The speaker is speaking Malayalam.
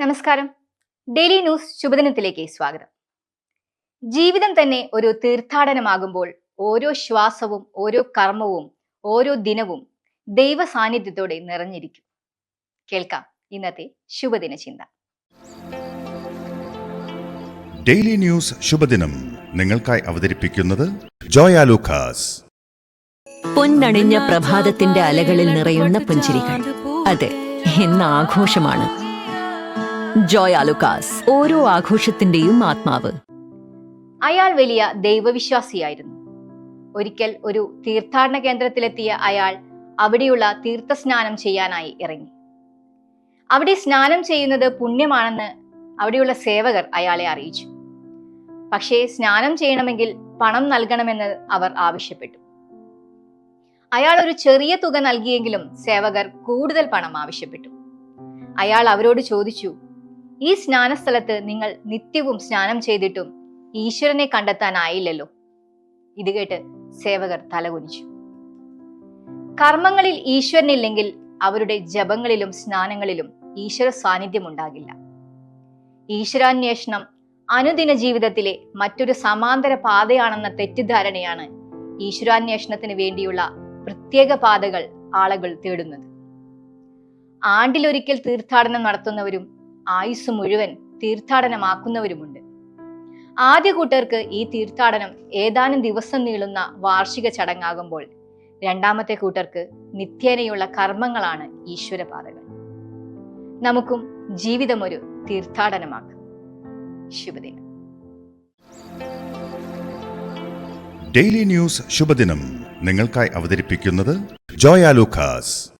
നമസ്കാരം. ഡെയിലി ന്യൂസ് ശുഭദിനത്തിലേക്ക് സ്വാഗതം. ജീവിതം തന്നെ ഒരു തീർത്ഥാടനമാകുമ്പോൾ ഓരോ ശ്വാസവും ഓരോ കർമ്മവും ഓരോ ദിനവും ദൈവ സാന്നിധ്യത്തോടെ നിറഞ്ഞിരിക്കും. കേൾക്കാം ഇന്നത്തെ ശുഭദിന ചിന്ത. ഡെയിലി ന്യൂസ് ശുഭദിനം നിങ്ങൾക്കായി അവതരിപ്പിക്കുന്നത് ജോയ ലൂക്കാസ്. പൊന്നണിഞ്ഞ പ്രഭാതത്തിന്റെ അലകളിൽ നിറയുന്ന പുഞ്ചിരികൾ. അതെ എന്ന ആഘോഷമാണ്. ജോയ ആലുക്കാസ് ഓരോ ആഘോഷത്തിന്റെയും ആത്മാവ്. അയാൾ വലിയ ദൈവവിശ്വാസിയായിരുന്നു. ഒരിക്കൽ ഒരു തീർത്ഥാടന കേന്ദ്രത്തിലെത്തിയ അയാൾ അവിടെയുള്ള തീർത്ഥസ്നാനം ചെയ്യാനായി ഇറങ്ങി. അവിടെ സ്നാനം ചെയ്യുന്നത് പുണ്യമാണെന്ന് അവിടെയുള്ള സേവകർ അയാളെ അറിയിച്ചു. പക്ഷേ സ്നാനം ചെയ്യണമെങ്കിൽ പണം നൽകണമെന്ന് അവർ ആവശ്യപ്പെട്ടു. അയാൾ ഒരു ചെറിയ തുക നൽകിയെങ്കിലും സേവകർ കൂടുതൽ പണം ആവശ്യപ്പെട്ടു. അയാൾ അവരോട് ചോദിച്ചു ഈ സ്നാനസ്ഥലത്ത് നിങ്ങൾ നിത്യവും സ്നാനം ചെയ്തിട്ടും ഈശ്വരനെ കണ്ടെത്താനായില്ലല്ലോ. ഇത് കേട്ട് സേവകർ തലകുനിച്ചു. കർമ്മങ്ങളിൽ ഈശ്വരനില്ലെങ്കിൽ അവരുടെ ജപങ്ങളിലും സ്നാനങ്ങളിലും ഈശ്വര സാന്നിധ്യം ഉണ്ടാകില്ല. ഈശ്വരാന്വേഷണം അനുദിന ജീവിതത്തിലെ മറ്റൊരു സമാന്തര പാതയാണെന്ന തെറ്റിദ്ധാരണയാണ് ഈശ്വരാന്വേഷണത്തിന് വേണ്ടിയുള്ള പ്രത്യേക പാതകൾ ആളുകൾ തേടുന്നത്. ആണ്ടിലൊരിക്കൽ തീർത്ഥാടനം നടത്തുന്നവരും ആയുസ് മുഴുവൻ തീർത്ഥാടനമാക്കുന്നവരുമുണ്ട്. ആദ്യ കൂട്ടർക്ക് ഈ തീർത്ഥാടനം ഏതാനും ദിവസം നീളുന്ന വാർഷിക ചടങ്ങാകുമ്പോൾ രണ്ടാമത്തെ കൂട്ടർക്ക് നിത്യേനയുള്ള കർമ്മങ്ങളാണ് ഈശ്വരപാതകൾ. നമുക്കും ജീവിതമൊരു തീർത്ഥാടനമാക്കാം. ശുഭദിനം. ഡെയിലി ന്യൂസ് ശുഭദിനം നിങ്ങൾക്കായി അവതരിപ്പിക്കുന്നത് ജോയ ലൂക്കാസ്.